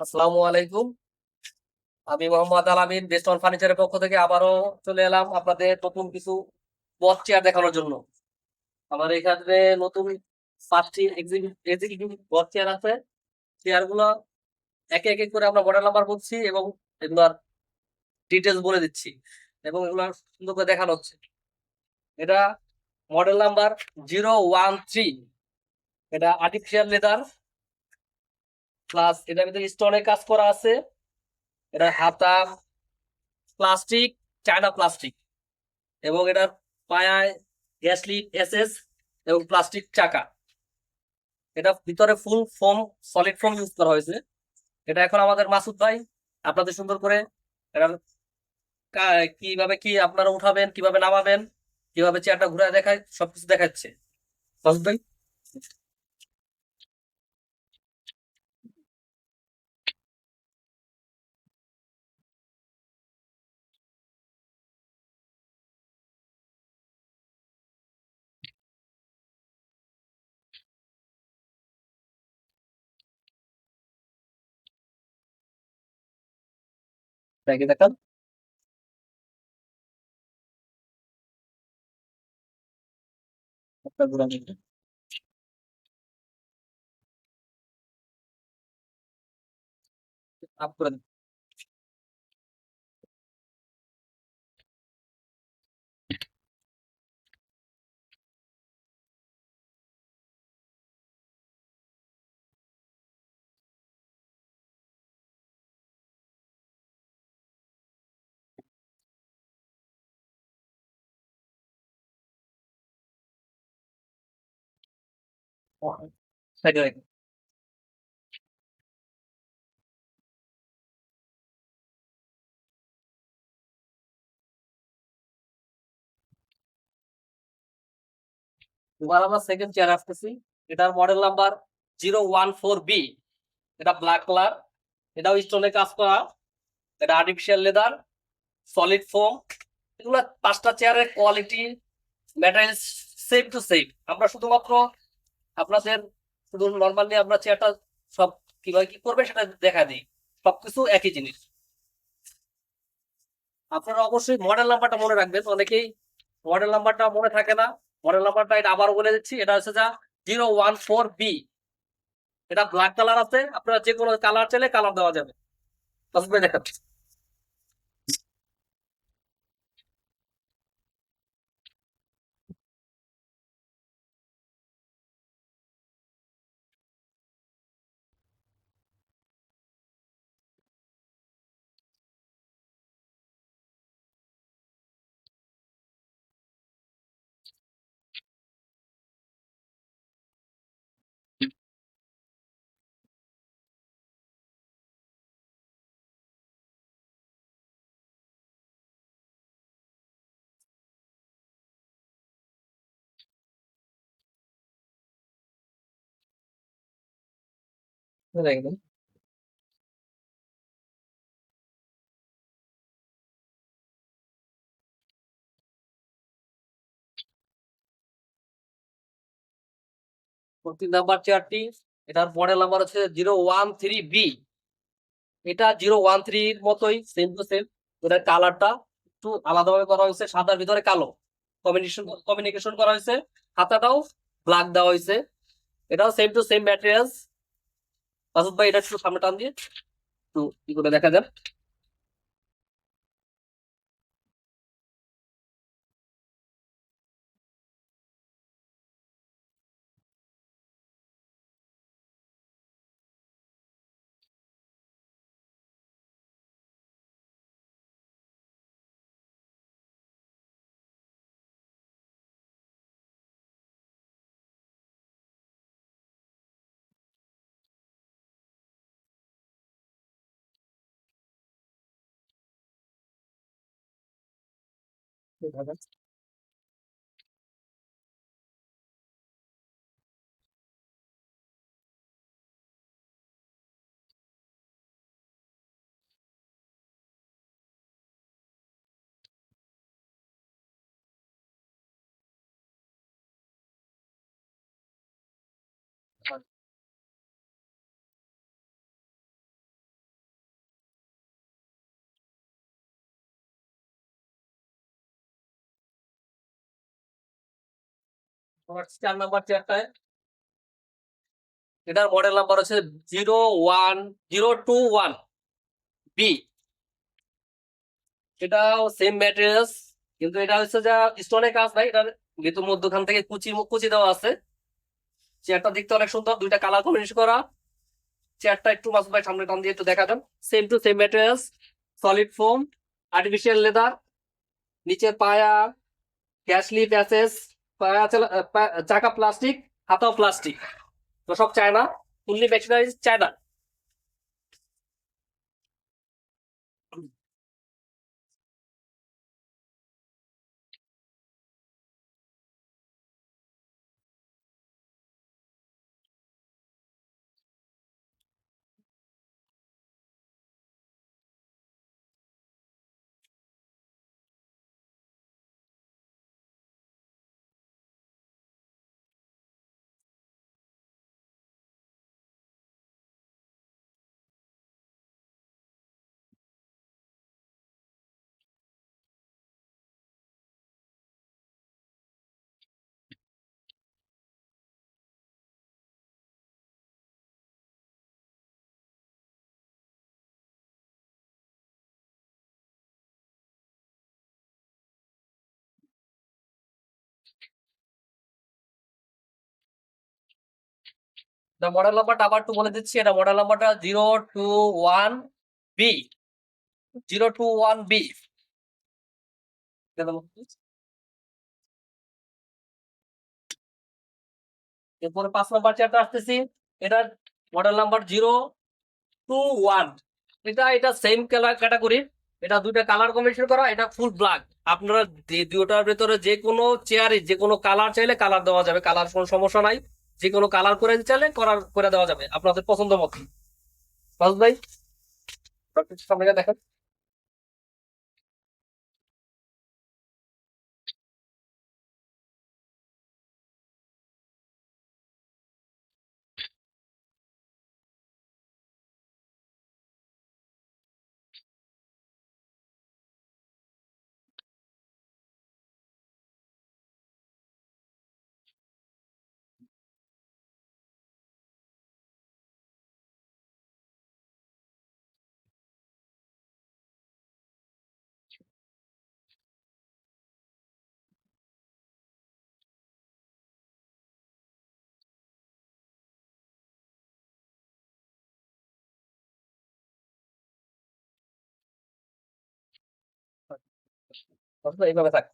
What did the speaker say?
আসসালামু আলাইকুম। আমি মোহাম্মদ বেস্ট অন ফার্নিচারের পক্ষ থেকে আবারও চলে এলাম আপনাদের নতুন কিছু বস চেয়ার দেখানোর জন্য। আমার এখানে নতুন পাঁচটি বস চেয়ার আছে। চেয়ারগুলো একে একে করে আমরা মডেল নাম্বার বলছি এবং এগুলার ডিটেলস বলে দিচ্ছি এবং এগুলো সুন্দর করে দেখানো হচ্ছে। এটা model number zero one three এটা আর্টিফিশিয়াল লেদার প্লাস এটার ভিতরে স্টোনের কাজ করা আছে। এটা হাতা প্লাস্টিক চায়না প্লাস্টিক এবং এটার পায়ায় গ্যাসলিপ এসএস এবং প্লাস্টিক চাকা। এটা ভিতরে full foam solid foam use করা হয়েছে। এটা এখন আমাদের মাসুদ ভাই আপনাদের সুন্দর করে এটা কীভাবে কি আপনারা উঠাবেন, কীভাবে নামাবেন, কীভাবে চেয়ারটা ঘুরে দেখায়, সবকিছু দেখাচ্ছে। মাসুদ ভাই? ব্যাগে একটু। আপ করে এবার আমরা সেকেন্ড চেয়ার আসতেছি এটার model number zero one four B এটা ব্ল্যাক কালার এটাও স্টোনে কাজ করা এটা আর্টিফিশিয়াল লেদার সলিড ফোম এগুলো পাঁচটা চেয়ারের quality material same to same আমরা শুধুমাত্র আপনাদের শুধু নর্মালি আমরা চেয়ারটা সব কীভাবে কি করবে সেটা দেখা দিই। সবকিছু একই জিনিস। আপনারা অবশ্যই মডেল নাম্বারটা মনে রাখবেন। অনেকেই মডেল নাম্বারটা মনে থাকে না। মডেল নাম্বারটা এটা আবার বলে দিচ্ছি। এটা হচ্ছে যা জিরো ওয়ান ফোর বি এটা ব্ল্যাক কালার আছে। আপনারা যে কোনো কালার চাইলে কালার দেওয়া যাবে। দেখাচ্ছি। দেখবেন তিন নাম্বার চেয়ারটি এটার মডেল নাম্বার হচ্ছে জিরো ওয়ান থ্রি বি এটা জিরো ওয়ান থ্রির মতোই সেম টু সেম এটার কালারটা একটু আলাদাভাবে করা হয়েছে, সাদার ভিতরে কালো। কম্বিনেশন কমিউনিকেশন করা হয়েছে হাতাটাও ব্ল্যাক দেওয়া হয়েছে। এটাও same to same materials Masud ভাই এটা ছিল সামনে টান দিয়ে। তো কি করে দেখা যান দাদা চার নাম্বার চেয়ারটায় এটার মডেল নাম্বার হচ্ছে zero one zero two one B এটাও সেম ম্যাটেরিয়ালস কিন্তু এটা হচ্ছে যা স্টোনের কাজ নাই, এটার ভিতর মধ্যখান থেকে কুচি কুচি দেওয়া আছে। চেয়ারটা দেখতে অনেক সুন্দর, দুইটা কালার কম্বিনেশন করা। চেয়ারটা একটু মাসুদ ভাই সামনে টান দিয়ে একটু দেখা দেন same to same materials solid foam artificial leather নিচের পায়া ক্যাশলি প্যাসেস চাকা প্লাস্টিক হাতাও প্লাস্টিক সব চায়না ফুললি চায় চায়না এটা মডেল নাম্বারটা আবার একটু বলে দিচ্ছি, এটা মডেল নাম্বারটা zero two one B zero two one B এরপরে পাঁচ নাম্বার চেয়ারটা আসতেছি এটার model number zero two one এটা এটা সেম কালার ক্যাটাগরি এটা দুইটা কালার কম্বিনেশন করা, এটা ফুল ব্ল্যাক আপনারা দুটার ভিতরে যে কোনো চেয়ারে যে কোনো কালার চাইলে কালার দেওয়া যাবে কালার কোনো সমস্যা নাই। যে কোনো কালার করে চাইলে করার করে দেওয়া যাবে। আপনাদের পছন্দ মতো ভাই দেখেন। ভাই, এইভাবে থাক।